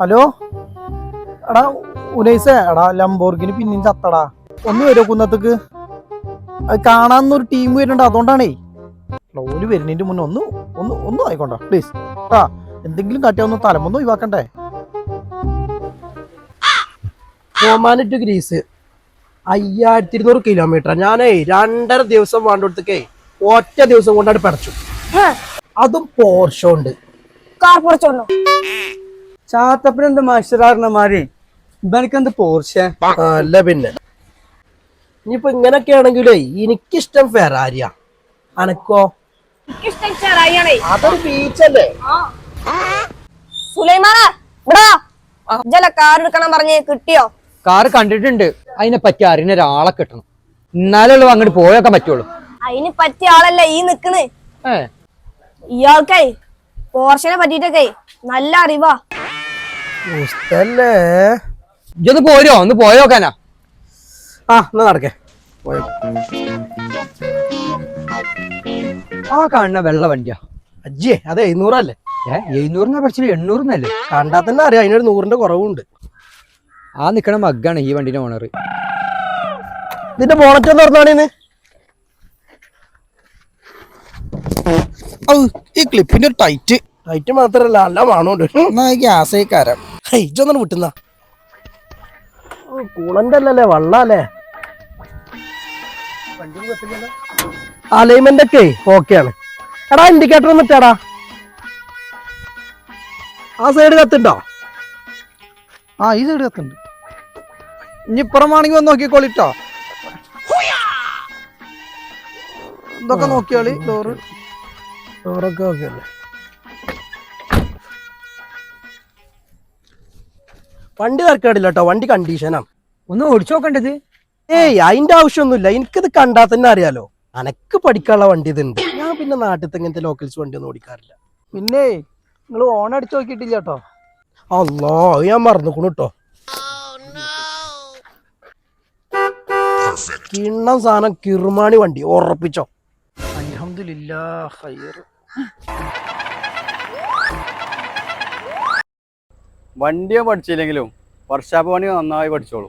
Hello എടാ ഉനൈസേ എടാ ലംബോർഗിന് പിന്നെയും ചത്തടാ. ഒന്ന് വരുമോ കുന്നത്തേക്ക്. അത് കാണാന്നൊരു ടീം വരുന്നുണ്ട് അതുകൊണ്ടാണേ. ഓൽ വരുന്നതിന്റെ മുന്നേ ഒന്ന് ഒന്ന് ഒന്ന് ആയിക്കോണ്ട പ്ലീസ് ആ എന്തെങ്കിലും കാട്ടിയാ ഒന്ന് തലമൊന്നും ഒഴിവാക്കണ്ടേ? Romana to Greece. അയ്യായിരത്തി ഇരുന്നൂറ് കിലോമീറ്റർ ഞാനേ രണ്ടര ദിവസം വേണ്ടടുത്തേക്കേ ഒറ്റ ദിവസം കൊണ്ടാണ് പടച്ചു. അതും പോർഷോണ്ട്. കാർ പൊറച്ചോണ്ടോ മത്സരാറിന മാറി ഇവനക്കെന്ത് പോർച്ചെ? അല്ല പിന്നെ. ഇനിയിപ്പോ ഇങ്ങനൊക്കെ ആണെങ്കിലേ എനിക്കിഷ്ടം ഫെറാരിയ. അനക്കോ? അതൊരു ബീച്ചല്ലേ? സുലൈമാന ഇവിടെ? ജല കാർ എടുക്കണം പറഞ്ഞ് കിട്ടിയോ? കാറ് കണ്ടിട്ടുണ്ട്. അതിനെ പറ്റി അറിയുന്ന ഒരാളെ കിട്ടണം. എന്നാലേ ഉള്ളൂ അങ്ങോട്ട് പോയൊക്കെ പറ്റുള്ളൂ. അതിന് പറ്റിയ ആളല്ല ഈ നിക്കണ്. ഏ. ഇയാൾക്കേ പോർഷനെ പറ്റിട്ടൊക്കെ നല്ല അറിവാ. ഇഷ്ടല്ലേ ഇതൊന്ന് പോരോ? ഒന്ന് പോയോക്കാനാ ആ എന്നാ നടക്കേ. പോയോ. ആ കാണുന്ന വെള്ള വണ്ടിയാ. അജ്ജേ അത് എഴുന്നൂറല്ലേ? ഏ എഴുന്നൂറിനാ പഠിച്ചില്ല എണ്ണൂറിനല്ലേ? കണ്ടാൽ തന്നെ അറിയാം അതിനൊരു നൂറിന്റെ കുറവുണ്ട്. ആ നിക്കണ മഗ്ഗാണ് ഈ വണ്ടിന്റെ ഓണർ ഇതിന്റെ ബോണറ്റ് ഒന്ന് തുറന്നാണേന്ന് ഈ ക്ലിപ്പിന്റെ ടൈറ്റ് ലൈറ്റ് മാത്രല്ല നല്ല മണമുണ്ട്. എന്നാ ഗ്യാസേക്കാരം ഇജൊന്നും വിട്ടുന്ന. കൂളന്റെ അല്ലല്ലേ വള്ളല്ലേ? അലൈൻമെന്റ് ഒക്കെ ഓക്കെയാണ്. എടാ ഇൻഡിക്കേറ്റർ ഒന്ന് ഇട്ടാടാ. ആ സൈഡ് കത്തുണ്ടോ? ആ ഈ സൈഡ് കത്തുണ്ട്. ഇനി ഇപ്പുറമാണെങ്കിൽ ഒന്ന് നോക്കിക്കോളിട്ടോ. ഇതൊക്കെ നോക്കിയാളി ഡോറ് ഡോറൊക്കെ ഓക്കെ അല്ലേ വണ്ടി തരക്കേടില്ല കേട്ടോ വണ്ടി കണ്ടീഷനാ ഒന്ന് ഓടിച്ചു നോക്കണ്ടത് ഏയ് അതിന്റെ ആവശ്യമൊന്നുമില്ല. എനിക്കിത് കണ്ടാൽ തന്നെ അറിയാലോ. അനക്ക് പഠിക്കാനുള്ള വണ്ടി ഇതുണ്ട് ഞാൻ പിന്നെ നാട്ടിൽ ഇങ്ങനത്തെ ലോക്കൽസ് വണ്ടി ഒന്നും ഓടിക്കാറില്ല. പിന്നെ നിങ്ങൾ ഓൺ അടിച്ചു നോക്കിയിട്ടില്ല കേട്ടോ അല്ലോ അത് ഞാൻ മറന്നുക്കണു കേട്ടോ കിണ്ണം സാധനം കിറുമാണി വണ്ടി ഉറപ്പിച്ചോ. അൽഹംദുലില്ലാ ഖൈർ വണ്ടിയോ പഠിച്ചില്ലെങ്കിലും വർഷാപ്പ് പണി നന്നായി പഠിച്ചോളൂ.